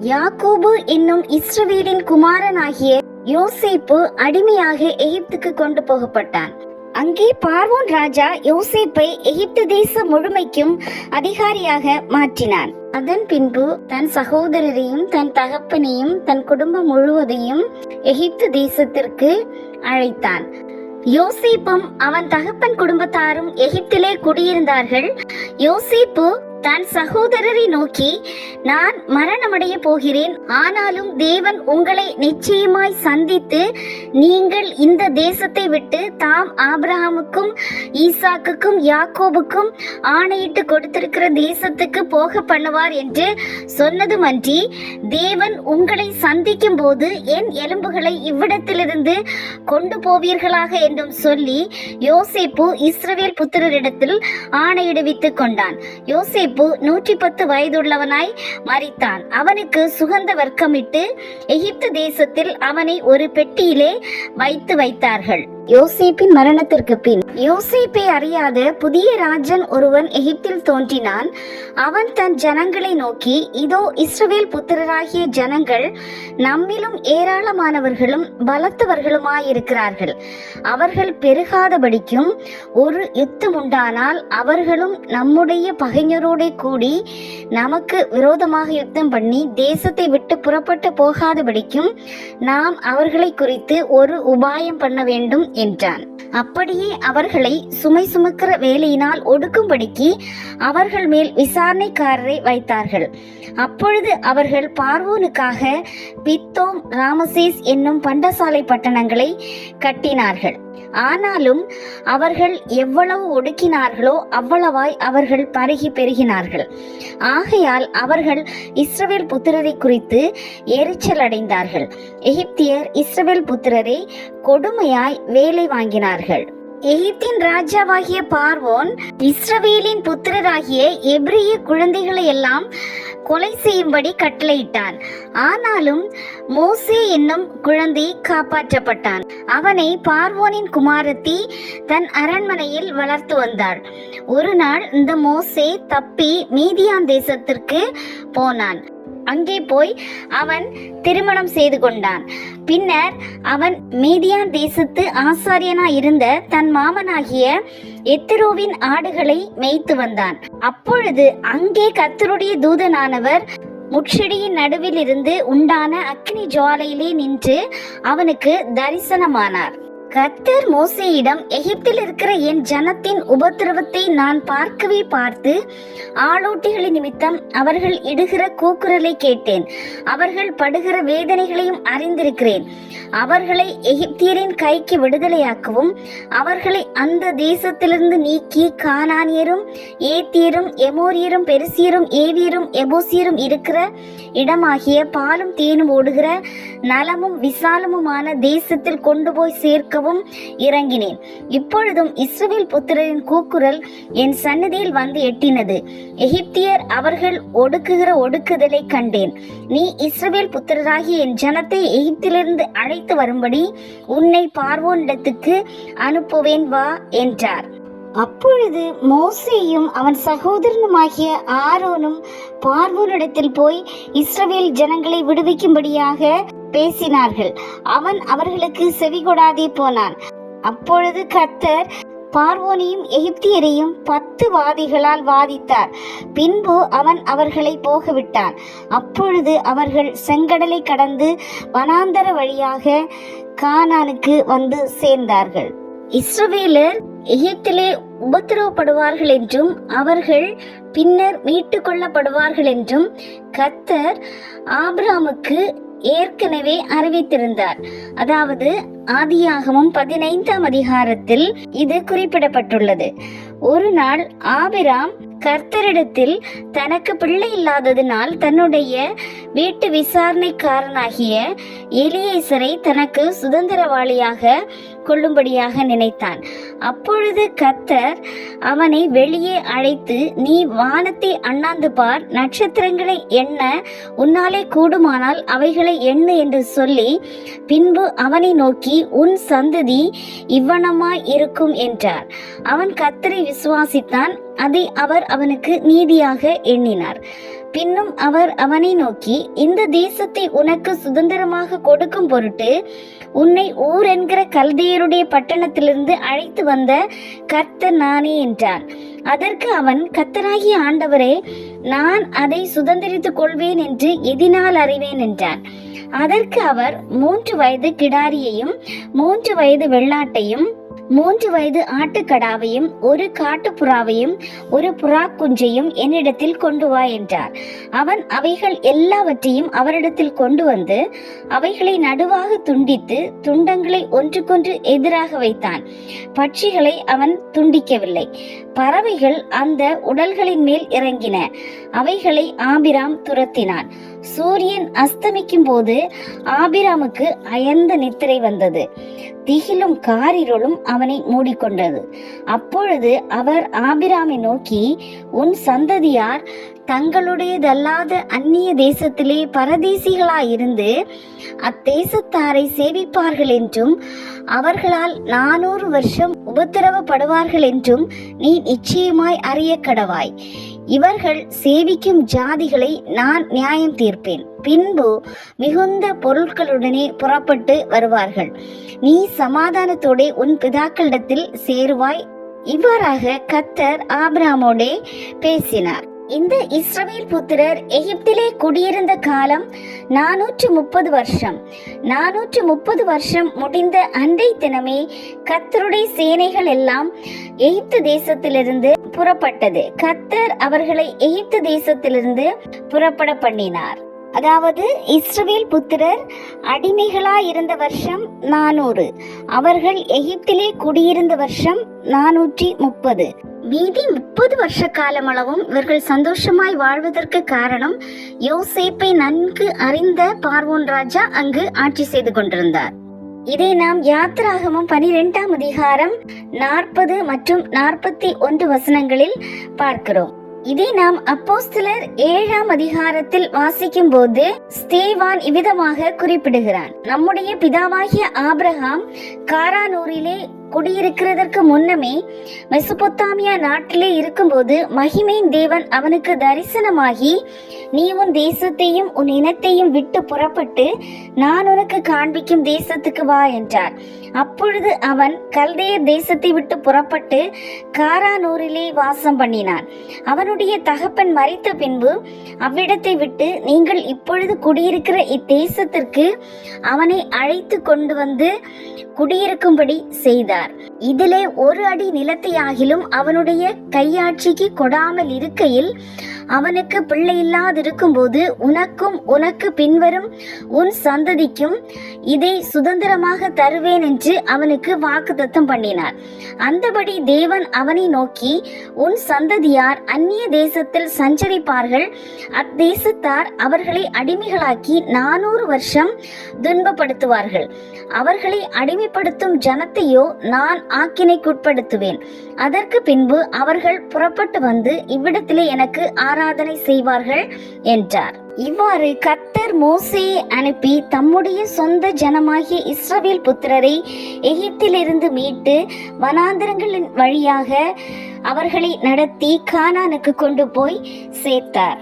யாக்கோபு என்னும் இஸ்ரவேலின் குமாரனாகிய யோசேப்பு அடிமையாக எகிப்துக்கு கொண்டு போகப்பட்டான். அங்கே பார்வோன் ராஜா யோசேப்பை எகிப்து தேசம் முழுமைக்கும் அதிகாரியாக மாற்றினான். அதன் பின்பு தன் சகோதரரையும் தன் தகப்பனையும் தன் குடும்பம் முழுவதையும் எகிப்து தேசத்திற்கு அழைத்தான். யோசேப்பும் அவன் தகப்பன் குடும்பத்தாரும் எகிப்திலே குடியிருந்தார்கள். யோசேப்பு தன் சகோதரரை நோக்கி நான் மரணமடைய போகிறேன். ஆனாலும் தேவன் உங்களை நிச்சயமாய் சந்தித்து நீங்கள் இந்த தேசத்தை விட்டு தாம் ஆபிரஹாமுக்கும் ஈசாக்குக்கும் யாக்கோபுக்கும் ஆணையிட்டு கொடுத்திருக்கிற தேசத்துக்கு போக பண்ணுவார் என்று சொன்னதுமன்றி தேவன் உங்களை சந்திக்கும் போது என் எலும்புகளை இவ்விடத்திலிருந்து கொண்டு போவீர்களாக என்றும் சொல்லி யோசேப்பு இஸ்ரவேல் புத்திரரிடத்தில் ஆணையிடுவித்துக் கொண்டான். யோசேப்பு நூற்றி பத்து வயதுள்ளவனாய் மறித்தான் அவனுக்கு சுகந்த வர்க்கமிட்டு எகிப்து தேசத்தில் அவனை ஒரு பெட்டியிலே வைத்து வைத்தார்கள். யோசேப்பின் மரணத்திற்கு பின். யோசேப்பை அறியாத புதிய ராஜன் ஒருவன் எகிப்தில் தோன்றினான். அவன் தன் ஜனங்களை நோக்கி இதோ இஸ்ரவேல் புத்திரராகிய ஜனங்கள் நம்மிலும் ஏராளமானவர்களும் பலத்தவர்களுமாயிருக்கிறார்கள். அவர்கள் பெருகாதபடிக்கும் ஒரு யுத்தம் உண்டானால் அவர்களும் நம்முடைய பகைஞரோட கூடி நமக்கு விரோதமாக யுத்தம் பண்ணி தேசத்தை விட்டு புறப்பட்டு போகாதபடிக்கும் நாம் அவர்களை குறித்து ஒரு உபாயம் பண்ண வேண்டும் என்றான். அப்படியே அவர்களை சுமை சுமக்கிற வேலையினால் ஒடுக்கும்படிக்கு அவர்கள் மேல் விசாரணைக்காரரை வைத்தார்கள். அப்பொழுது அவர்கள் பார்வோனுக்காக பித்தோம் ராமசேஸ் என்னும் பண்டசாலை பட்டணங்களை கட்டினார்கள். ஆனாலும் அவர்கள் எவ்வளவு ஒடுக்கினார்களோ அவ்வளவாய் அவர்கள் பருகி பெருகினார்கள். ஆகையால் அவர்கள் இஸ்ரவேல் புத்திரரை குறித்து எரிச்சல் அடைந்தார்கள். எகிப்தியர் இஸ்ரவேல் புத்திரரை கொடுமையாய் வேலை வாங்கினார்கள். எகிப்தின் ராஜாவாகிய பார்வோன் இஸ்ரவேலின் புத்திரராகிய எப்ரிய குழந்தைகளை எல்லாம் கொலை செய்யும்படி கட்டளையிட்டான். ஆனாலும் மோசே என்னும் குழந்தை காப்பாற்றப்பட்டான். அவனை பார்வோனின் குமாரத்தி தன் அரண்மனையில் வளர்த்து வந்தாள். ஒரு நாள் இந்த மோசே தப்பி மீதியான் தேசத்திற்கு போனான். அங்கே போய் அவன் திருமணம் செய்து கொண்டான். பின்னர் அவன் மீதியான் தேசத்து ஆசாரியனா இருந்த தன் மாமனாகிய எத்திரோவின் ஆடுகளை மேய்த்து வந்தான். அப்பொழுது அங்கே கர்த்தருடைய தூதனானவர் முட்செடியின் நடுவில் இருந்து உண்டான அக்னி ஜுவாலையிலே நின்று அவனுக்கு தரிசனமானார். கத்தர் மோசேயிடம் எகிப்தில் இருக்கிற என் ஜனத்தின் உபத்திரவத்தை நான் பார்க்கவே பார்த்து ஆளோட்டிகளின் நிமித்தம் அவர்கள் இடுகிற கூக்குரலை கேட்டேன். அவர்கள் படுகிற வேதனைகளையும் அறிந்திருக்கிறேன். அவர்களை எகிப்தியரின் கைக்கு விடுதலையாக்கவும் அவர்களை அந்த தேசத்திலிருந்து நீக்கி கானானியரும் ஏத்தியரும் எமோரியரும் பெருசியரும் ஏவியரும் எபோசியரும் இருக்கிற இடமாகிய பாலும் தேனும் ஓடுகிற நலமும் விசாலமுமான தேசத்தில் கொண்டு போய் சேர்க்கவும் இறங்கினேன். இப்பொழுதும் இஸ்ரவேல் புத்திரரின் கூக்குரல் என் சந்நிதியில் வந்து எட்டினது. எகிப்தியர் அவர்கள் ஒடுக்குகிற ஒடுக்குதலை கண்டேன். நீ இஸ்ரவேல் புத்திரராகிய என் ஜனத்தை எகிப்திலிருந்து அழைத்து வரும்படி உன்னை பார்வோனிடத்துக்கு அனுப்புவேன் வா என்றார். அப்பொழுது மோசேயும் அவன் சகோதரனுமாகிய ஆரோனும் பார்வோனிடத்தில் போய் இஸ்ரவேல் ஜனங்களை விடுவிக்கும்படியாக பேசினார்கள். அவன் அவர்களுக்கு செவிகொடாதே போனான். அப்பொழுது கத்தர் பார்வோனையும் எகிப்தியரையும் பத்து வாதிகளால் வாதித்தார். பின்பு அவன் அவர்களை போகவிட்டான். அப்பொழுது அவர்கள் செங்கடலை கடந்து வனாந்தர வழியாக கானானுக்கு வந்து சேர்ந்தார்கள். இஸ்ரவேலர் எகிப்திலே உபத்திரவப்படுவார்கள் என்றும் அவர்கள் பின்னர் மீட்டு கொள்ளப்படுவார்கள் என்றும் கர்த்தர் ஆப்ராமுக்கு ஏற்கனவே அறிவித்திருந்தார். அதாவது ஆதியாகமும் பதினைந்தாம் அதிகாரத்தில் இது குறிப்பிடப்பட்டுள்ளது. ஒரு நாள் ஆபிராம் கர்த்தரிடத்தில் தனக்கு பிள்ளை இல்லாததினால் தன்னுடைய வீட்டு விசாரணைக்காரனாகிய எலியேசரை தனக்கு சுதந்திரவாளியாக கொள்ளும்படியாக நினைத்தான். அப்பொழுது கத்தர் அவனை வெளியே அழைத்து நீ வானத்தை அண்ணாந்து பார் நட்சத்திரங்களை எண்ண உன்னாலே கூடுமானால் அவைகளை எண்ணு என்று சொல்லி பின்பு அவனை நோக்கி உன் சந்ததி இவ்வனமாய் இருக்கும் என்றார். அவன் கத்தரை விசுவாசித்தான். அதை அவர் அவனுக்கு நீதியாக எண்ணினார். பின்னும் அவர் அவனை நோக்கி இந்த தேசத்தை உனக்கு சுதந்திரமாக கொடுக்கும் பொருட்டு உன்னை ஊர் என்கிற கல்தையருடைய பட்டணத்திலிருந்து அழைத்து வந்த கர்த்தர் நானே என்றான். அதற்கு அவன் கத்தராகிய ஆண்டவரே நான் அதை சுதந்திரித்துக் கொள்வேன் என்று எதினால் அறிவேன் என்றான். அதற்கு அவர் மூன்று வயது கிடாரியையும் மூன்று வயது வெள்ளாட்டையும் மூன்று வயது ஆட்டுக்கடாவையும் ஒரு காட்டுப்புறாவையும் ஒரு புறா குஞ்சையும் என்னிடத்தில் கொண்டு வா என்றார். அவன் அவைகள் எல்லாவற்றையும் அவரிடத்தில் கொண்டு வந்து அவைகளை நடுவாக துண்டித்து துண்டங்களை ஒன்றுக்கொன்று எதிராக வைத்தான். பட்சிகளை அவன் துண்டிக்கவில்லை. பறவைகள் அந்த உடல்களின் மேல் இறங்கின. அவைகளை ஆபிராம் துரத்தினான். சூரியன் அஸ்தமிக்கும் போது ஆபிராமுக்கு அயர்ந்த நித்திரை வந்தது. திகிலும் காரிருளும் அவனை மூடிக்கொண்டது. அப்பொழுது அவர் ஆபிராமை நோக்கி உன் சந்ததியார் தங்களுடையதல்லாத அந்நிய தேசத்திலே பரதேசிகளாயிருந்து அத்தேசத்தாரை சேவிப்பார்கள் என்றும் அவர்களால் நானூறு வருஷம் உபத்திரவப்படுவார்கள் என்றும் நீ நிச்சயமாய் அறிய கடவாய் இவர்கள் சேவிக்கும் ஜாதிகளை நான் நியாயம் தீர்ப்பேன். பின்பு மிகுந்த பொருட்களுடனே புறப்பட்டு வருவார்கள். நீ சமாதானத்தோடே உன் பிதாக்களிடத்தில் சேருவாய். இவ்வாறாக கத்தர் ஆபிராமோடே பேசினார். இந்த இஸ்ரவேல் புத்திரர் எகிப்திலே குடியிருந்த காலம் நானூற்று முப்பது வருஷம். நானூற்று முப்பது வருஷம் முடிந்த அன்றை தினமே கத்தருடைய சேனைகள் எல்லாம் எகிப்து தேசத்திலிருந்து புறப்பட்டது. கத்தர் அவர்களை எகிப்து தேசத்திலிருந்து புறப்பட பண்ணினார். அதாவது இஸ்ரவேல் புத்திரர் அடிமைகளாய் இருந்த வருஷம் நானூறு. அவர்கள் எகிப்திலே குடியிருந்த வருஷம் நானூற்றி முப்பது. மீதி முப்பது வருஷ காலமளவும் இவர்கள் சந்தோஷமாய் வாழ்வதற்கு காரணம் யோசேப்பை நன்கு அறிந்த பார்வோன் ராஜா அங்கு ஆட்சி செய்து கொண்டிருந்தார். இதை நாம் யாத்திராகமம் பனிரெண்டாம் அதிகாரம் நாற்பது மற்றும் நாற்பத்தி ஒன்று வசனங்களில் பார்க்கிறோம். இதை நாம் அப்போஸ்தலர் ஏழாம் அதிகாரத்தில் வாசிக்கும் போது ஸ்தேவான் இவ்விதமாக குறிப்பிடுகிறான். நம்முடைய பிதாவாகிய ஆபிரகாம் காரானூரிலே குடியிருக்கிறதற்கு முன்னமே மெசபொத்தாமியா நாட்டிலே இருக்கும்போது மகிமையின் தேவன் அவனுக்கு தரிசனமாகி நீ உன் தேசத்தையும் உன் இனத்தையும் விட்டு புறப்பட்டு நான் உனக்கு காண்பிக்கும் தேசத்துக்கு வா என்றார் அப்பொழுது அவன் கல்தைய தேசத்தை விட்டு புறப்பட்டு காரானூரிலே வாசம் பண்ணினான். அவனுடைய தகப்பன் மறித்த பின்பு அவ்விடத்தை விட்டு நீங்கள் இப்பொழுது குடியிருக்கிற இத்தேசத்திற்கு அவனை அழைத்து கொண்டு வந்து குடியிருக்கும்படி செய்தார் கொண்டார். இதிலே ஒரு அடி நிலத்தையாகிலும் அவனுடைய கையாட்சிக்கு கொடாமல் இருக்கையில் அவனுக்கு பிள்ளை இல்லாதிருக்கும் போது உனக்கும் உனக்கு பின்வரும் உன் சந்ததிக்கும் இதை சுதந்திரமாக தருவேன் என்று அவனுக்கு வாக்குத்தத்தம் பண்ணினார். அந்தபடி தேவன் அவனை நோக்கி உன் சந்ததியார் அந்நிய தேசத்தில் சஞ்சரிப்பார்கள். அத்தேசத்தார் அவர்களை அடிமைகளாக்கி நானூறு வருஷம் துன்பப்படுத்துவார்கள். அவர்களை அடிமைப்படுத்தும் ஜனத்தையோ நான் ஆக்கினைக்குட்படுத்துவேன். அதற்கு பின்பு அவர்கள் புறப்பட்டு வந்து இவ்விடத்திலே எனக்கு ஆராதனை செய்வார்கள் என்றார். இவ்வாறு கத்தர் மோசையை அனுப்பி தம்முடைய சொந்த ஜனமாகிய இஸ்ரவேல் புத்திரரை எகிப்திலிருந்து மீட்டு வனாந்திரங்களின் வழியாக அவர்களை நடத்தி கானானுக்கு கொண்டு போய் சேர்த்தார்.